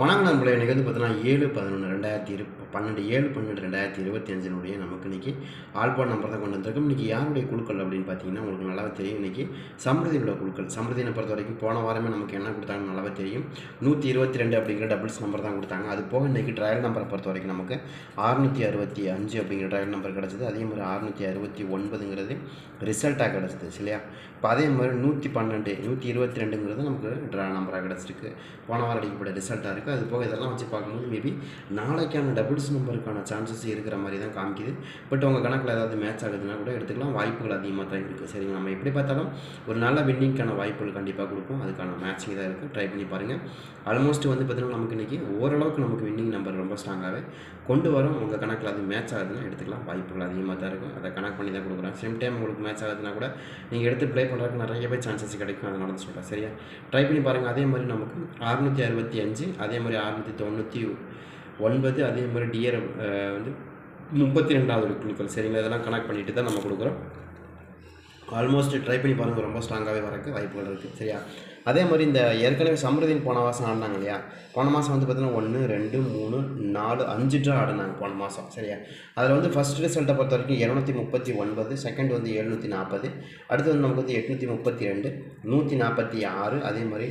வணக்கம் நண்பர்களே இன்றைக்கி வந்து பார்த்தீங்கன்னா ஏழு பதினொன்று ரெண்டாயிரத்தி இரு பன்னெண்டு ஏழு பன்னெண்டு ரெண்டாயிரத்தி இருபத்தி அஞ்சினுடைய நமக்கு இன்றைக்கி ஆல்பாட் நம்பர் தான் கொண்டு வந்திருக்கோம். இன்றைக்கி யாருடைய குழுக்கள் அப்படின்னு பார்த்தீங்கன்னா உங்களுக்கு நல்லாவே தெரியும். இன்றைக்கி சமிருதியினுடைய குழுக்கள். சமிருதியை பொறுத்த வரைக்கும் போன வாரமே நமக்கு என்ன கொடுத்தாங்கன்னு நல்லாவே தெரியும். நூற்றி இருபத்தி ரெண்டு அப்படிங்கிற டபுள்ஸ் நம்பர் தான் கொடுத்தாங்க. அது போக இன்றைக்கி ட்ரையல் நம்பரை பொறுத்த வரைக்கும் நமக்கு அறுநூற்றி அறுபத்தி அஞ்சு அப்படிங்கிற ட்ரையல் நம்பர் கிடச்சிது. அதே மாதிரி அறுநூற்றி அறுபத்தி ஒன்பதுங்கிறது ரிசல்ட்டாக கிடச்சிது இல்லையா இப்போ அதே மாதிரி நூற்றி பன்னெண்டு நூற்றி இருபத்தி ரெண்டுங்கிறது நமக்கு ட்ரா நம்பராக கிடச்சிருக்கு. போன வாரம் அடிக்கப்பட்ட ரிசல்ட்டாக இருக்குது அது போக இதெல்லாம் வச்சு பார்க்கும்போது மேபி நாளைக்கான டபுள்ஸ் நம்பருக்கான சான்சஸ் இருக்கிற மாதிரி தான் காமிக்குது. பட் உங்கள் கணக்கில் ஏதாவது மேட்ச் ஆகுதுன்னா கூட எடுத்துக்கலாம். வாய்ப்புகள் அதிகமாக தான் இருக்குது சரிங்க நம்ம எப்படி பார்த்தாலும் ஒரு நல்ல வின்னிங்க்கான வாய்ப்புகள் கண்டிப்பாக கொடுக்கும் அதுக்கான மேட்சிங் தான் இருக்குது ட்ரை பண்ணி பாருங்கள் ஆல்மோஸ்ட் வந்து பார்த்திங்கன்னா நமக்கு இன்றைக்கி ஓரளவுக்கு நமக்கு வின்னிங் நம்பர் ரொம்ப ஸ்ட்ராங்காகவே கொண்டு வரும். உங்கள் கணக்கில் அது மேட்ச் ஆகுதுன்னா எடுத்துக்கலாம். வாய்ப்புகள் அதிகமாக தான் இருக்கும். அதை கணக்கு பண்ணி தான் கொடுக்குறேன் சேம் டைம் உங்களுக்கு மேட்ச் ஆகுதுன்னா கூட நீங்கள் எடுத்து ப்ளே பண்ணுறதுக்கு நிறையவே சான்சஸ் கிடைக்கும். அதனால தான் சொல்கிறேன் சரியா? ட்ரை பண்ணி பாருங்கள் அதே மாதிரி நமக்கு அறுநூற்றி அறுபத்தி அஞ்சு அதே அதே மாதிரி அறுநூற்றி தொண்ணூற்றி ஒன்பது அதே மாதிரி டிஆர் வந்து முப்பத்தி ரெண்டாவது குழுக்கள் சரிங்களா? இதெல்லாம் கனெக்ட் பண்ணிட்டு தான் நம்ம கொடுக்குறோம். ஆல்மோஸ்ட் ட்ரை பண்ணி பாருங்கள் ரொம்ப ஸ்ட்ராங்காகவே வரக்கு வாய்ப்புகள் இருக்குது சரியா? அதே மாதிரி இந்த ஏற்கனவே சம்ருதின் போன மாதம் ஆடினாங்க இல்லையா? போன மாதம் வந்து பார்த்தீங்கன்னா ஒன்று ரெண்டு மூணு நாலு அஞ்சு ட்ரா ஆடினாங்க போன மாதம் சரியா? அதில் வந்து ஃபஸ்ட் ரிசல்ட்டை பொறுத்த வரைக்கும் இரநூத்தி முப்பத்தி ஒன்பது செகண்ட் வந்து எழுநூற்றி நாற்பது அடுத்து வந்து நமக்கு வந்து எட்நூற்றி முப்பத்தி ரெண்டு நூற்றி நாற்பத்தி ஆறு அதே மாதிரி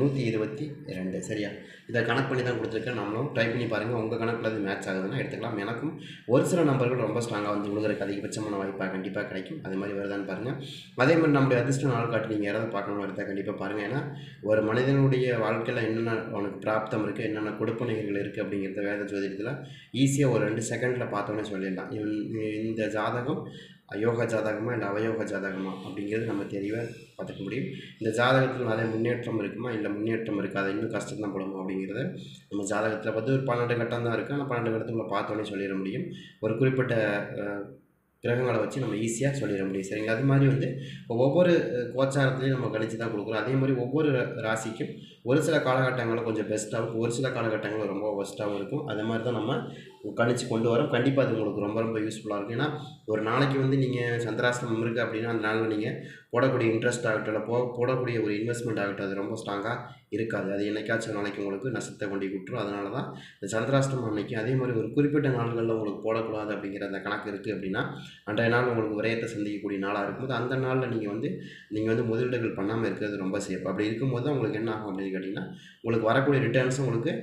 நூற்றி இருபத்தி ரெண்டு. சரியா? இதை கணக்கு பண்ணி தான் கொடுத்துருக்கேன். நம்மளும் ட்ரை பண்ணி பாருங்கள் உங்கள் கணக்கில் அது மேட்ச் ஆகுதுன்னா எடுத்துக்கலாம். எனக்கும் ஒரு சில நம்பர்கள் ரொம்ப ஸ்ட்ராங்காக வந்து விழுகிறதுக்கு அதிகபட்சமான வாய்ப்பாக கண்டிப்பாக கிடைக்கும். அதே மாதிரி வருதான்னு பாருங்கள் அதே மாதிரி நம்முடைய அதிர்ஷ்ட நாள் காட்டி நீங்கள் யாராவது பார்க்கணும் எடுத்தால் கண்டிப்பாக பாருங்கள் ஏன்னா ஒரு மனிதனுடைய வாழ்க்கையில் என்னென்ன அவனுக்கு பிராப்தம் இருக்குது என்னென்ன கொடுப்பனைகள் இருக்குது அப்படிங்கிறத வேத ஜோதிடத்தில் ஈஸியாக ஒரு ரெண்டு செகண்டில் பார்த்தோன்னே சொல்லிடலாம். இந்த ஜாதகம் அயோக ஜாதகமா இல்லை அவயோக ஜாதகமா அப்படிங்கிறது நம்ம தெளிவாக பார்த்துக்க முடியும். இந்த ஜாதகத்தில் நிறைய முன்னேற்றம் இருக்குமா? இல்லை முன்னேற்றம் இருக்காது இன்னும் கஷ்டம் தான் படுமா? அப்படிங்கிறத நம்ம ஜாதகத்தில் பார்த்து ஒரு பன்னெண்டு கட்டம் தான் இருக்குது ஆனால் பன்னெண்டு கட்டத்தில் பார்த்தோன்னே சொல்லிட முடியும். ஒரு குறிப்பிட்ட கிரகங்களை வச்சு நம்ம ஈஸியாக சொல்லிட முடியும். சரிங்களா? அது மாதிரி வந்து ஒவ்வொரு கோச்சாரத்துலையும் நம்ம கழிச்சு தான் கொடுக்குறோம். அதே மாதிரி ஒவ்வொரு ராசிக்கும் ஒரு சில காலகட்டங்களில் கொஞ்சம் பெஸ்ட்டாகவும் ஒரு சில காலகட்டங்களில் ரொம்ப ஒஸ்ட்டாகவும் இருக்கும். அதே மாதிரி தான் நம்ம கணிச்சு கொண்டு வரோம். கண்டிப்பாக அது உங்களுக்கு ரொம்ப ரொம்ப யூஸ்ஃபுல்லாக இருக்கும். ஏன்னா ஒரு நாளைக்கு வந்து நீங்கள் சந்திராசிரமம் இருக்குது அப்படின்னா அந்த நாளில் நீங்கள் போடக்கூடிய இன்ட்ரெஸ்ட் ஆகட்டும் இல்லை போ போடக்கூடிய ஒரு இன்வெஸ்ட்மெண்ட் ஆகட்டும் அது ரொம்ப ஸ்ட்ராங்காக இருக்காது. அது என்னைக்காச்சும் நாளைக்கு உங்களுக்கு நஷ்டத்தை கொண்டு விட்டுரும். அதனால தான் இந்த சந்திராஷ்டமம் அன்னைக்கு அதே மாதிரி ஒரு குறிப்பிட்ட நாள்களில் உங்களுக்கு போடக்கூடாது அப்படிங்கிற அந்த கணக்கு இருக்குது அப்படின்னா அன்றைய நாள் உங்களுக்கு விரயத்தை சந்திக்கக்கூடிய நாளாக இருக்கும்போது அந்த நாளில் நீங்கள் வந்து நீங்கள் வந்து முதலீடுகள் பண்ணாமல் இருக்கிறது ரொம்ப சேஃப் அப்படி இருக்கும்போது தான் உங்களுக்கு என்ன ஆகும் அப்படின்னு கேட்டிங்கன்னா உங்களுக்கு வரக்கூடிய ரிட்டர்ன்ஸும் உங்களுக்கு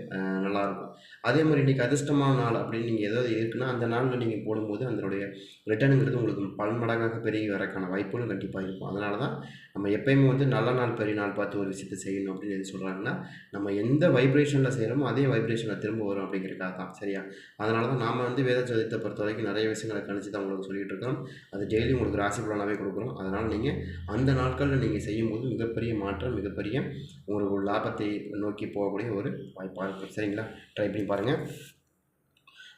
நல்லாயிருக்கும் அதே மாதிரி இன்றைக்கி அதிர்ஷ்டமான நாள் அப்படின்னு நீங்கள் ஏதாவது இருக்குன்னா அந்த நாளில் நீங்கள் போடும்போது அதனுடைய ரிட்டர்னுங்கிறது உங்களுக்கு பல மடங்காக பெருகி வரக்கான வாய்ப்புகளும் கண்டிப்பாக இருக்கும். அதனால தான் நம்ம எப்பயுமே வந்து நல்ல நாள் பெரிய நாள் பார்த்து ஒரு விஷயத்தை செய்யணும் அப்படின்னு எது சொல்கிறாங்கன்னா நம்ம எந்த வைப்ரேஷனில் செய்கிறோமோ அதே வைப்ரேஷனில் திரும்ப வரும் அப்படிங்கிறதுக்காக தான். சரியா? அதனால தான் நாம் வந்து வேத ஜோதிடத்தை பொறுத்த வரைக்கும் நிறைய விஷயங்களை கணிச்சு தான் உங்களுக்கு சொல்லிட்டு இருக்கோம் அது டெய்லி உங்களுக்கு ராசி பலனாகவே கொடுக்குறோம். அதனால் நீங்கள் அந்த நாட்களில் நீங்கள் செய்யும்போது மிகப்பெரிய மாற்றம் மிகப்பெரிய உங்களுக்கு ஒரு லாபத்தை நோக்கி போகக்கூடிய ஒரு வாய்ப்பாக இருக்கும். சரிங்களா? ட்ரை பண்ணி பாருங்கள்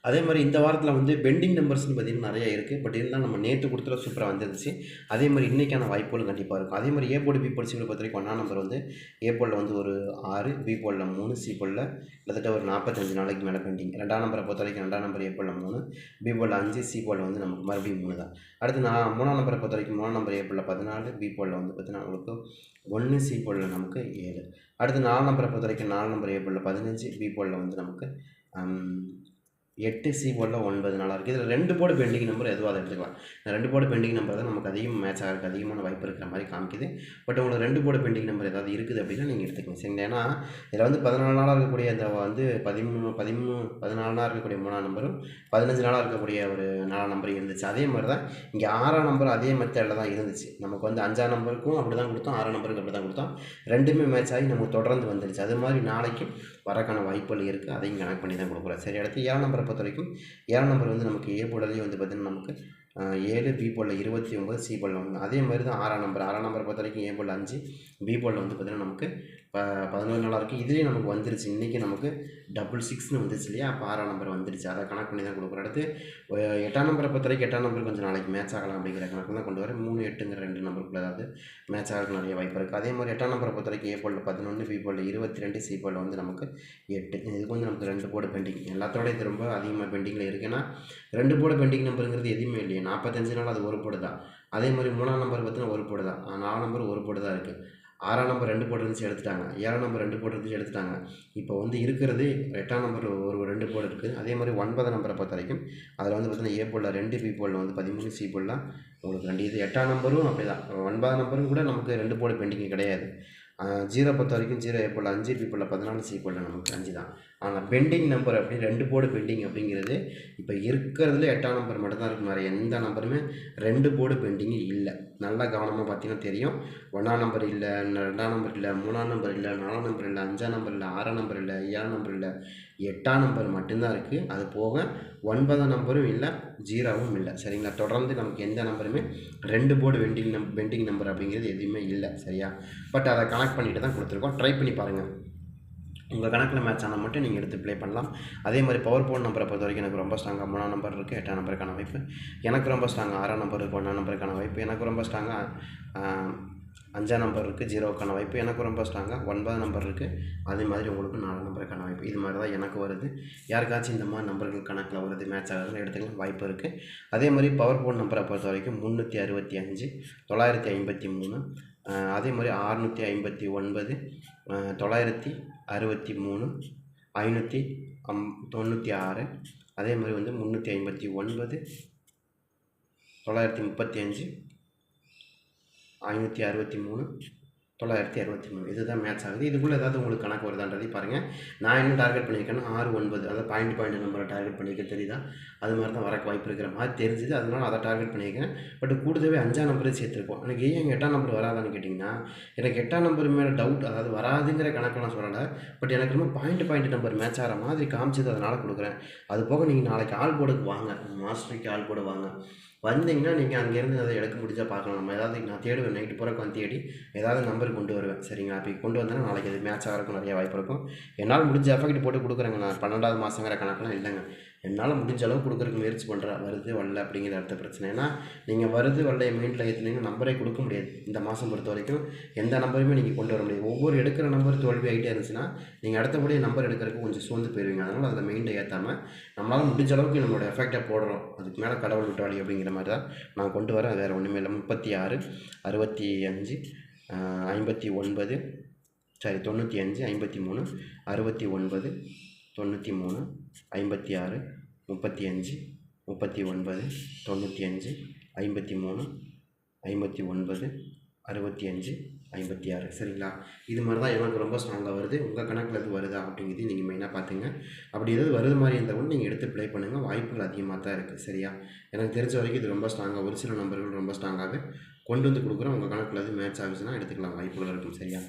அதே மாதிரி இந்த வாரத்தில் வந்து பெண்டிங் நம்பர்ஸ்னு பார்த்தீங்கன்னா நிறையா இருக்குது பட் இருந்தால் நம்ம நேற்று கொடுத்துல சூப்பராக வந்துருந்துச்சு. அதே மாதிரி இன்றைக்கான வாய்ப்புகளும் கண்டிப்பாக இருக்கும். அதே மாதிரி ஏ போர்டு பி போர்டு பொறுத்த வரைக்கும் ஒன்றா நம்பர் வந்து ஏ போர்டில் வந்து ஒரு ஆறு பி போர்டில் மூணு சி போர்டில் கிட்டத்தட்ட ஒரு நாற்பத்தஞ்சு நாளைக்கு மேலே பெண்டிங் ரெண்டாம் நம்பரை பொறுத்த வரைக்கும் ரெண்டாம் நம்பர் ஏ போர்டில் மூணு பி போர்டில் அஞ்சு சி போர்டில் வந்து நமக்கு மறுபடியும் மூணு தான். அடுத்து நான் மூணாம் நம்பரை பொறுத்த வரைக்கும் மூணாம் நம்பர் ஏ போர்டில் பதினாலு பி போர்டில் வந்து பார்த்தீங்கன்னா உங்களுக்கு ஒன்று சி போர்டில் நமக்கு ஏழு. அடுத்து நாலு நம்பரை பொறுத்த வரைக்கும் நாலு நம்பர் ஏ போர்டில் பதினஞ்சு பி போர்டில் வந்து நமக்கு எட்டு சி போர்டில் ஒன்பது நாளாக இருக்குது இதில் ரெண்டு போர்டு பெண்டிங் நம்பர் எதுவாக அதை எடுத்துக்கலாம். இந்த ரெண்டு போர்டு பெண்டிங் நம்பர் தான் நமக்கு அதிகமாக மேட்ச் ஆகிறதுக்கு அதிகமான வாய்ப்பு இருக்கிற மாதிரி காமிக்குது. பட் உங்களுக்கு ரெண்டு போர்டு பெண்டிங் நம்பர் ஏதாவது இருக்குது அப்படின்னா நீங்கள் எடுத்துக்கணும் சரி ஏன்னா இதில் வந்து பதினாலு நாளாக இருக்கக்கூடிய இந்த வந்து பதிமூணு பதிமூணு பதினாலு நாளாக இருக்கக்கூடிய மூணாம் நம்பரும் பதினஞ்சு நாளாக இருக்கக்கூடிய ஒரு நாலாம் நம்பர் இருந்துச்சு. அதே மாதிரி தான் இங்கே ஆறாம் நம்பர் அதே மெத்தடில் தான் இருந்துச்சு. நமக்கு வந்து அஞ்சாம் நம்பருக்கும் அப்படி தான் கொடுத்தோம் ஆறாம் நம்பருக்கு அப்படி தான் கொடுத்தோம். ரெண்டுமே மேட்ச் ஆகி நமக்கு தொடர்ந்து வந்துருச்சு. அது மாதிரி நாளைக்கு வரக்கான வாய்ப்புகள் இருக்குது அதையும் கனெக்ட் பண்ணி தான் கொடுக்குறோம் சரி அடுத்து ஏழாம் நம்பர் பொறுத்த வரைக்கும் ஏழாம் நம்பர் வந்து நமக்கு ஏ வந்து பார்த்திங்கன்னா நமக்கு ஏழு பி போர்டில் இருபத்தி ஒம்பது சி போர்டில் ஒன்று. அதே மாதிரி தான் ஆறாம் நம்பர். ஆறாம் நம்பரை பொறுத்த வரைக்கும் ஏ போர்டில் அஞ்சு பி போர்டில் வந்து பார்த்திங்கன்னா நமக்கு ப பதினோரு நாளாக இருக்குது இதுலேயும் நமக்கு வந்துருச்சு. இன்றைக்கி நமக்கு டபுள் சிக்ஸ்னு வந்துருச்சு இல்லையா? அப்போ ஆறாம் நம்பர் வந்துருச்சு. அதை கணக்கு பண்ணி தான் கொடுக்குறோம். அடுத்து எட்டாம் நம்பரை பொறுத்த வரைக்கும் எட்டாம் நம்பர் கொஞ்சம் நாளைக்கு மேட்ச் ஆகலாம் அப்படிங்கிற கணக்கு தான் கொண்டு வரேன் மூணு எட்டுங்கிற ரெண்டு நம்பருக்குள்ள ஏதாவது மேட்ச் ஆகிறதுக்கு நிறைய வாய்ப்பு இருக்குது அதே மாதிரி எட்டாம் நம்பரை பொறுத்த வரைக்கும் ஏ போர்டில் பதினொன்று பி போர்டில் இருபத்தி ரெண்டு சி போர்டில் வந்து நமக்கு எட்டு. இதுக்கு வந்து நமக்கு ரெண்டு போர்டு பெண்டிங். எல்லாத்தோட இது ரொம்ப அதிகமாக பெண்டிங்கில் இருக்குன்னா ரெண்டு போர்டு பெண்டிங் நம்பருங்கிறது எதுவுமே இல்லையா. நாற்பத்தஞ்சு நாள் அது ஒரு போர்டு தான். அதே மாதிரி மூணாம் நம்பர் பார்த்தீங்கன்னா ஒரு போடு தான். நாலாம் நம்பர் ஒரு போடு தான் இருக்குது ஆறாம் நம்பர் ரெண்டு போட்டு இருந்துச்சு எடுத்துட்டாங்க. ஏழாம் நம்பர் ரெண்டு போட்டு இருந்துச்சு எடுத்துட்டாங்க. இப்போ வந்து இருக்கிறது எட்டாம் நம்பர் ஒரு ரெண்டு போர்டு இருக்குது அதே மாதிரி ஒன்பதாம் நம்பரை பொறுத்த வரைக்கும் அதில் வந்து பார்த்தீங்கன்னா ஏ போலில் ரெண்டு பி போலில் வந்து பதிமூணு சி போலில் உங்களுக்கு ரெண்டு இது எட்டாம் நம்பரும் அப்படி தான். ஒன்பதாம் நம்பரும் கூட நமக்கு ரெண்டு போர்டு பெண்டிங் கிடையாது. ஜீரோ பொறுத்த வரைக்கும் ஜீரோ ஏ போல் அஞ்சு பி போலில் பதினாலு சி போலில் நமக்கு அஞ்சு தான். ஆனால் பெண்டிங் நம்பர் அப்படி ரெண்டு போர்டு பெண்டிங் அப்படிங்கிறது இப்போ இருக்கிறதுல எட்டாம் நம்பர் மட்டும்தான் இருக்கும் வேறு எந்த நம்பருமே ரெண்டு போர்டு பெண்டிங் இல்லை. நல்லா கவனமாக பார்த்தீங்கன்னா தெரியும். ஒன்றாம் நம்பர் இல்லை ரெண்டாம் நம்பர் இல்லை மூணாம் நம்பர் இல்லை நாலாம் நம்பர் இல்லை அஞ்சாம் நம்பர் இல்லை ஆறாம் நம்பர் இல்லை ஏழாம் நம்பர் இல்லை எட்டாம் நம்பர் மட்டும்தான் இருக்குது அது போக ஒன்பதாம் நம்பரும் இல்லை ஜீரோவும் இல்லை. சரிங்களா? தொடர்ந்து நமக்கு எந்த நம்பருமே ரெண்டு போர்டு வெண்டிங் நம் பெண்டிங் நம்பர் அப்படிங்கிறது எதுவுமே இல்லை. சரியா? பட் அதை கனெக்ட் பண்ணிட்டு தான் கொடுத்துருக்கோம். ட்ரை பண்ணி பாருங்கள் உங்கள் கணக்கில் மேட்ச் ஆனால் மட்டும் நீங்கள் எடுத்து ப்ளே பண்ணலாம். அதே மாதிரி பவர் போன் நம்பரை பொறுத்த வரைக்கும் எனக்கு ரொம்ப ஸ்ட்ராங்காக மூணாம் நம்பர் இருக்குது எட்டாம் நம்பருக்கான வாய்ப்பு. எனக்கு ரொம்ப ஸ்ட்ராங்காக ஆறாம் நம்பர் இருக்குது ஒன்றாம் நம்பருக்கான வாய்ப்பு. எனக்கு ரொம்ப ஸ்ட்ராங்காக அஞ்சாம் நம்பர் இருக்குது ஜீரோக்கான வாய்ப்பு. எனக்கு ரொம்ப ஸ்ட்ராங்காக ஒன்பதாம் நம்பர் இருக்குது அதே மாதிரி உங்களுக்கு நாலு நம்பருக்கான வாய்ப்பு. இது மாதிரி தான் எனக்கு வருது. யாருக்காச்சும் இந்த மாதிரி நம்பர்கள் கணக்கில் வருது மேட்ச் ஆகுதுன்னு எடுத்துக்கலாம். வாய்ப்பு இருக்குது அதே மாதிரி பவர் போன் நம்பரை பொறுத்த வரைக்கும் முந்நூற்றி அறுபத்தி அஞ்சு தொள்ளாயிரத்தி ஐம்பத்தி மூணு அதே மாதிரி அறுநூற்றி ஐம்பத்தி ஒன்பது தொள்ளாயிரத்தி அறுபத்தி மூணு ஐநூற்றி அம் தொண்ணூற்றி ஆறு அதே மாதிரி வந்து முந்நூற்றி ஐம்பத்தி ஒன்பது தொள்ளாயிரத்தி முப்பத்தி அஞ்சு ஐநூற்றி அறுபத்தி மூணு தொள்ளாயிரத்தி அறுபத்தி மூணு. இதுதான் மேட்ச் ஆகுது. இதுக்குள்ளே ஏதாவது உங்களுக்கு கணக்கு வருதான்றதை பாருங்கள் நான் என்ன டார்கெட் பண்ணியிருக்கேன்னா ஆறு ஒன்பது. அதாவது பாயிண்ட் பாயிண்ட் நம்பரை டார்கெட் பண்ணியிருக்கேன் தெரியுதா? அது மாதிரி தான் வரக்கு வாய்ப்பு இருக்கிற மாதிரி தெரிஞ்சுது. அதனால் அதை டார்கெட் பண்ணியிருக்கேன். பட் கூடுதவே அஞ்சாம் நம்பரே சேர்த்துருக்கோம். எனக்கு ஏன் எங்கள் எட்டாம் நம்பர் வராதான்னு கேட்டிங்கன்னா எனக்கு எட்டாம் நம்பர் மேலே டவுட் அதாவது வராதுங்கிற கணக்கெல்லாம் சொல்லலை. பட் எனக்கு ரொம்ப பாயிண்ட் பாயிண்ட் நம்பர் மேட்ச் ஆகிற மாதிரி காமிச்சது அதனால் கொடுக்குறேன். அது போக நீங்கள் நாளைக்கு ஆள் போர்டுக்கு வாங்க. மாஸ்டருக்கு ஆள் போர்டு வாங்க. வந்தீங்கன்னா நீங்கள் அங்கேருந்து அதை எடுக்க முடிஞ்சால் பார்க்கலாம். நம்ம ஏதாவது நான் தேடுவேன் நைட்டு பூரா உட்காந்து தேடி ஏதாவது நம்பர் கொண்டு வருவேன். சரிங்களா? அப்படி கொண்டு வந்தேன்னா நாளைக்கு அது மேட்ச் ஆகிறக்கும் நிறைய வாய்ப்பு இருக்கும். என்னால் முடிஞ்ச எஃபெக்ட் போட்டு கொடுக்குறேங்க நான். பன்னெண்டாவது மாதங்கிற கணக்கெலாம் இல்லைங்க. என்னால் முடிஞ்ச அளவு கொடுக்குறதுக்கு முயற்சி பண்ணுறேன் வருது வரல அப்படிங்கிற அடுத்த பிரச்சனை. ஏன்னா நீங்கள் வருது வரலையை என் மைண்டில் ஏற்றுனீங்கன்னா நம்பரே கொடுக்க முடியாது. இந்த மாதம் பொறுத்த வரைக்கும் எந்த நம்பருமே நீங்கள் கொண்டு வர முடியாது. ஒவ்வொரு எடுக்கிற நம்பர் தோல்வி ஆகிட்டே இருந்துச்சுன்னா நீங்கள் அடுத்தபடி நம்பர் எடுக்கிறதுக்கு கொஞ்சம் சோர்ந்து போயிருவீங்க. அதனால் அதில் மைண்டை ஏற்றாமல் நம்மளால் முடிஞ்ச அளவுக்கு நம்மளோட எஃபெக்டாக போடுறோம். அதுக்கு மேலே கடவுள் விட்டாளி அப்படிங்கிற மாதிரி தான் நான் கொண்டு வரேன். வேறு ஒன்றுமே இல்லை. முப்பத்தி ஆறு அறுபத்தி அஞ்சு ஐம்பத்தி ஒன்பது சாரி தொண்ணூற்றி அஞ்சு ஐம்பத்தி மூணு அறுபத்தி ஒன்பது தொண்ணூற்றி மூணு ஐம்பத்தி ஆறு முப்பத்தி அஞ்சு முப்பத்தி ஒன்பது தொண்ணூற்றி அஞ்சு ஐம்பத்தி மூணு ஐம்பத்தி ஒன்பது அறுபத்தி அஞ்சு ஐம்பத்தி ஆறு. சரிங்களா? இது மாதிரி தான் எனக்கு ரொம்ப ஸ்ட்ராங்காக வருது. உங்கள் கணக்கில் எது வருதா அப்படிங்கிறது நீங்கள் மெயினாக பார்த்துங்க அப்படி எதாவது வருது மாதிரி இருந்தால் கூட நீங்கள் எடுத்து ப்ளே பண்ணுங்கள் வாய்ப்புகள் அதிகமாக தான் இருக்குது சரியா? எனக்கு தெரிஞ்ச வரைக்கும் இது ரொம்ப ஸ்ட்ராங்காக ஒரு சில நம்பர்கள் ரொம்ப ஸ்ட்ராங்காக கொண்டு வந்து கொடுக்குறோம். உங்கள் கணக்கில் எது மேட்ச் ஆகுச்சுன்னா எடுத்துக்கலாம். வாய்ப்புகள் இருக்கும் சரியா?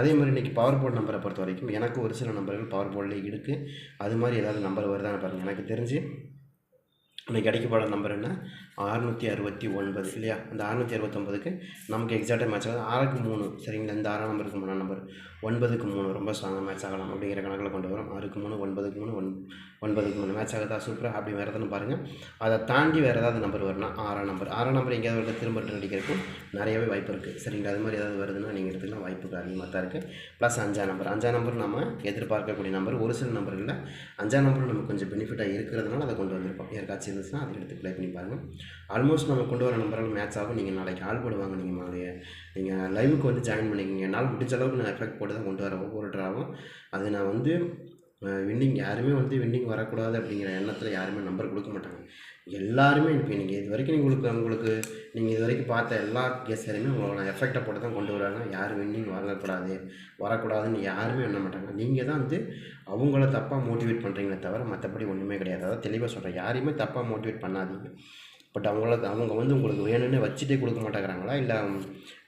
அதே மாதிரி இன்றைக்கி பவர் போர்டு நம்பரை பொறுத்த வரைக்கும் எனக்கு ஒரு சில நம்பர்கள் பவர் போர்டில் இருக்குது அது மாதிரி ஏதாவது நம்பர் வருதான்னு பாருங்கள் எனக்கு தெரிஞ்சு இன்றைக்கி கிடைக்கப்பட நம்பர் என்ன? அறுநூற்றி அறுபத்தி ஒன்பது இல்லையா? அந்த அறுநூற்றி அறுபத்தொம்பதுக்கு நமக்கு எக்ஸாக்டாக மேட்ச் ஆகுது. ஆறுக்கு மூணு சரிங்களா? இந்த ஆறாம் நம்பருக்கு மூணாம் நம்பர். ஒன்பதுக்கு மூணு ரொம்ப ஸ்ட்ராங்காக மேட்ச் ஆகலாம் அப்படிங்கிற கணக்கில் கொண்டு வரும். ஆறுக்கு மூணு ஒன்பதுக்கு மூணு ஒன் ஒன்பதுக்கு மூணு. மேட்ச் ஆகுதா? சூப்பராக அப்படி வேறு எதாவது பாருங்கள் அதை தாண்டி வேறு ஏதாவது நம்பர் வரும்னா ஆறாம் நம்பர் ஆறாம் நம்பர் எங்கேயாவது வருது திரும்ப ரிட்டர்ன் அடிக்கிறதுக்கும் நிறையவே வாய்ப்பு இருக்குது சரிங்களா? அது மாதிரி ஏதாவது வருதுன்னா நீங்கள் எடுத்துக்கலாம். வாய்ப்புகள் அதிகமாக தான் இருக்குது ப்ளஸ் அஞ்சாம் நம்பர் அஞ்சாம் நம்பர் நம்ம எதிர்பார்க்கக்கூடிய நம்பர் ஒரு சில நம்பர்களில் அஞ்சாம் நம்பர் நமக்கு கொஞ்சம் பெனிஃபிட்டாக இருக்கிறதுனால அதை கொண்டு வந்திருப்போம் யாருக்காச்சும் இருந்துச்சுன்னா அதை எடுத்து ப்ளே பண்ணி பாருங்கள் ஆல்மோஸ்ட் நம்ம கொண்டு வர நம்பரால் மேட்ச் ஆகும். நீங்கள் நாளைக்கு ஆள் போடுவாங்க நீங்கள் மாதிரியே நீங்கள் லைவுக்கு வந்து ஜாயின் பண்ணிக்கிங்க. என்னால் முடிஞ்ச அளவுக்கு நான் எஃபெக்ட் போட்டு தான் கொண்டு வரேன் ஒவ்வொரு ட்ராவும் அது நான் வந்து வின்னிங் யாருமே வந்து வின்னிங் வரக்கூடாது அப்படிங்கிற எண்ணத்தில் யாருமே நம்பர் கொடுக்க மாட்டாங்க. எல்லாருமே இப்போ நீங்கள் இது வரைக்கும் உங்களுக்கு உங்களுக்கு நீங்கள் இது வரைக்கும் பார்த்த எல்லா கேஸரையுமே உங்களை நான் எஃபெக்டை போட்டு தான் கொண்டு வராங்க. யார் வின்னிங் வாங்கக்கூடாது வரக்கூடாதுன்னு யாருமே எண்ண மாட்டாங்க. நீங்கள் தான் வந்து அவங்கள தப்பாக மோட்டிவேட் பண்ணுறீங்களே தவிர மற்றபடி ஒன்றுமே கிடையாது. அதாவது தெளிவாக சொல்கிறேன் யாரையுமே தப்பாக மோட்டிவேட் பண்ணாதீங்க. பட் அவங்கள அவங்க வந்து உங்களுக்கு வேணும்னு வச்சுட்டே கொடுக்க மாட்டேங்கிறாங்களா? இல்லை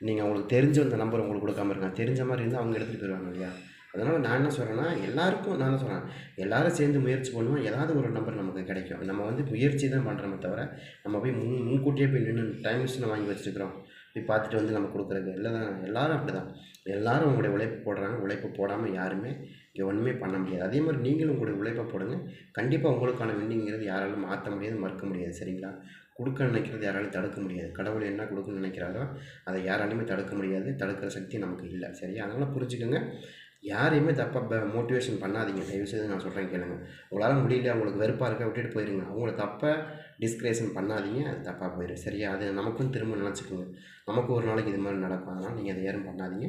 நீங்கள் அவங்களுக்கு தெரிஞ்ச அந்த நம்பர் உங்களுக்கு கொடுக்காம இருக்காங்க தெரிஞ்ச மாதிரி இருந்தால் அவங்க எடுத்துகிட்டு போயிடுவாங்க இல்லையா? அதனால் நான் என்ன சொல்கிறேன்னா எல்லாருக்கும் நான் என்ன சொல்கிறேன் எல்லோரும் சேர்ந்து முயற்சி பண்ணுவோம் ஏதாவது ஒரு நம்பர் நமக்கு கிடைக்கும். நம்ம வந்து முயற்சி தான் பண்ணுறோமே தவிர நம்ம போய் முன் முன்கூட்டியே போய் நின்று டைம் மிஷினை வாங்கி வச்சுருக்கிறோம். போய் பார்த்துட்டு வந்து நம்ம கொடுக்குறது. இல்லை தான் எல்லோரும் அப்படி தான் எல்லோரும் உங்களுடைய உழைப்பு போடுறாங்க. உழைப்பு போடாமல் யாருமே இங்கே ஒன்றுமே பண்ண முடியாது. அதே மாதிரி நீங்களும் உங்களுடைய உழைப்பை போடுங்க. கண்டிப்பாக உங்களுக்கான வின்னிங்கிறது யாராலும் மாற்ற முடியாது மறுக்க முடியாது. சரிங்களா? கொடுக்க நினைக்கிறது யாராலையும் தடுக்க முடியாது. கடவுள் என்ன கொடுக்க நினைக்கிறாரோ அதை யாராலையுமே தடுக்க முடியாது. தடுக்கிற சக்தி நமக்கு இல்லை. சரியா? அதனால் புரிஞ்சுக்கோங்க. யாரையுமே தப்பாக மோட்டிவேஷன் பண்ணாதீங்க. தயவுசெய்து நான் சொல்கிறேன் கேளுங்க. உங்களால் முடியல அவங்களுக்கு வெறுப்பாக இருக்க விட்டுட்டு போயிருங்க. அவங்கள தப்பாக டிஸ்கிரேஷன் பண்ணாதீங்க. அது தப்பாக போயிடும் சரியா? அது நமக்கும் திரும்ப நினச்சிக்கோங்க. நமக்கு ஒரு நாளைக்கு இது மாதிரி நடக்கும். அதனால் நீங்கள் அதை யாரும் பண்ணாதீங்க.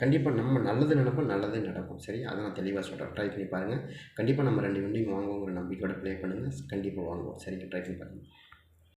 கண்டிப்பாக நம்ம நல்லது நினைப்போம் நல்லது நடக்கும். சரி அதை நான் தெளிவாக சொல்கிறேன் ட்ரை பண்ணி பாருங்கள் கண்டிப்பாக நம்ம ரெண்டு வண்டியும் வாங்குவோங்கிற நம்பிக்கையோட ப்ளே பண்ணுங்கள் கண்டிப்பாக வாங்குவோம். சரிங்க? ட்ரை பண்ணி பாருங்கள்